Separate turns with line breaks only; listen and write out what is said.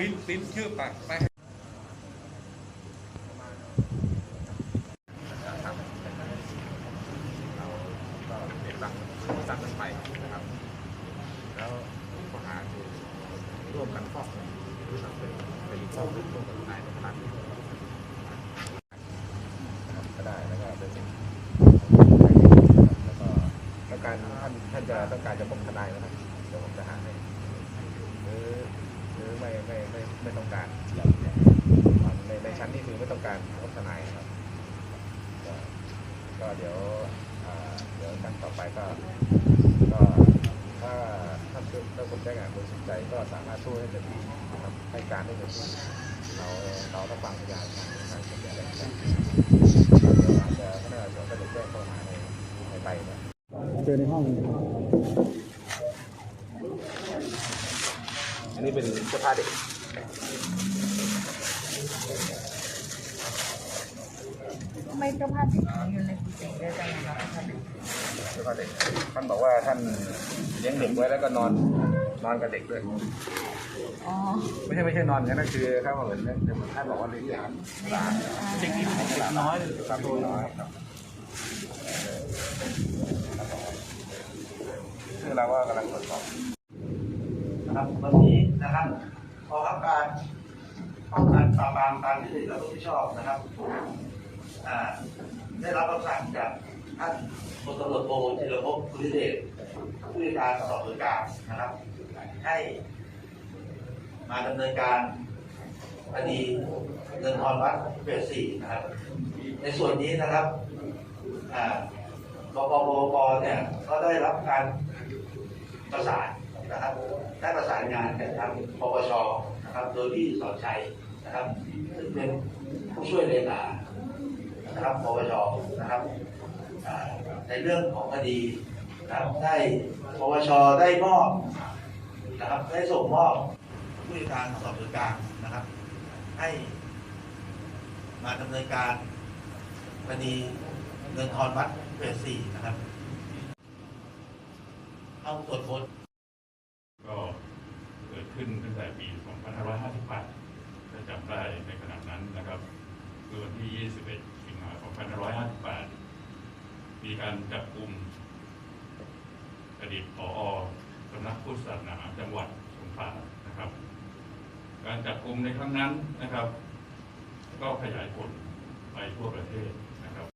ริ้นปิ้นชื่อปากไป
ตัดลงไปนะครับแล้วก็หาคือร่วมกันฟอกเงินหรือทำเป็นเป็นฟองร่วมกันนานาคารนะครับก็ได้แล้วก็แล้วก็ต้องการท่านท่านจะต้องการจะพบทนายนะครับเดี๋ยวผมจะหาให้หรือือไม่ไม่ไม่ไม่ต้องการในในชั้นนี้คือไม่ต้องการพบทนายครับ ก็เดี๋ยวเดี๋ยวขั้นต่อไปก็ก็ถ้าท่านถ้าคนใช้งานบริสุทธิ์ใจก็สามารถสู้ให้เต็มที่นะครับให้การได้เต็มที่เราเราต้องฟังพยานทางทางพยนอะไรกันเดี๋ยวอาจจะพนักงานสอบสวนก็จะแจ้งข้อหาในในใบนะ
เจอในห้อง
อันนี้เป็นเสื้อผ้าเด็ก
ทำไมเจ้าภาพถึงอยู่ในกุฏิได้จังเลยคะท่าน
เสื้อผ้าเด็กท่านบอกว่าท่านเลี้ยงเด็กไว้แล้วก็นอนนอนกับเด็กด้วย
อ๋อ
ไม่ใช่ไม่ใช่นอนกันนะคือถ้าเหมือนเหมือนท่านบอกว่าเลี้ยงหลานหลาน
เด็กน้อยเลย
ครับตัวน้อยครับซึ่งเราก็กำลังตรวจสอบ
นะครับ วันนี้นะครับกองทัพการป้องกันปราบปรามการทุจริตและประพฤติมิชอบนะครับได้รับคำสั่งจากท่านพลตำรวจโทจิรภพภูริเดชผู้จัดการสอบสวนกลางนะครับ ให้มาดำเนินการคดีเงินทอนวัดเฟสสี่นะครับ ในส่วนนี้นะครับอ่าบกปปเนี่ยก็ได้รับการประสาน นะครับได้ประสานงานกับทางปปชนะครับโดยพี่สอนชัยนะครับซึ่งเป็นผู้ช่วยเลขานะครับปปชนะครับในเรื่องของคดีนะครับได้ปปชได้มอบนะครับได้ส่งมอบผู้การสอบสวนกลางนะครับ ให้มาดำเนินการคดีเงินทอนวัดเฟสสี่นะครับ เข้าตรวจค้น
ก็เกิดขึ้นตั้งแต่ปี 2558ถ้าจำได้ในขณะนั้นนะครับคือวัน ที่ 21 สิงหาคม 2558 มีการจับกลุ่มอดีตผอสำนักพุทธศาสนาจังหวัดสงขลานะครับ การจับกลุ่มในครั้งนั้นนะครับ ก็ขยายผลไปทั่วประเทศ